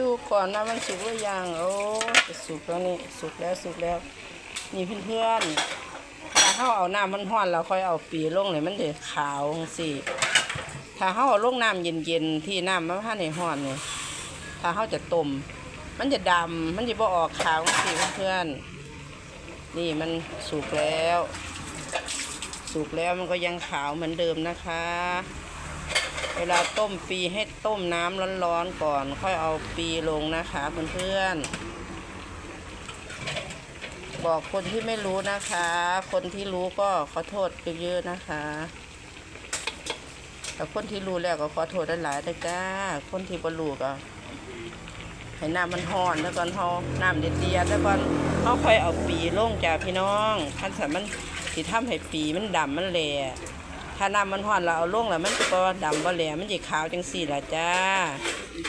ดูก่อนนะมันสุกหรือยังโอ้สุกแล้วนี่สุกแล้วสุกแล้ว นี่เพื่อนๆถ้าเขาเอาน้ำมันห้อนแล้วค่อยเอาปีลงเลยมันจะขาวสิถ้าเขาเอาลงน้ำเย็นๆที่น้ำมันผ้าในห้อนเนี่ยถ้าเขาจะต้มมันจะดำมันจะบ่ออกขาวสิเพื่อนๆนี่มันสุกแล้ว สุกแล้วมันก็ยังขาวเหมือนเดิมนะคะ เวลาต้มปีให้ต้มน้ำร้อนๆก่อน ค่อยเอาปีลงนะคะเพื่อนๆบอกคนที่ไม่รู้นะคะ คนที่รู้ก็ขอโทษเยอะๆนะคะแต่คนที่รู้แล้วก็ขอโทษหลายๆนะจ้า คนที่บ่รู้ก็ให้น้ำมันห่อนแล้วก่อนเฮาน้ำเดือดแล้วก่อนเฮาค่อยเอาปีลงจ้าพี่น้องคันสันมันสิทำให้ปีมันดำมันแหล่ ถ้าน้ำมันห่อนเราเอาลงแล้วมันจะบ่ดำบ่แหลมมันจะขาวจังสี่ล่ะจ้า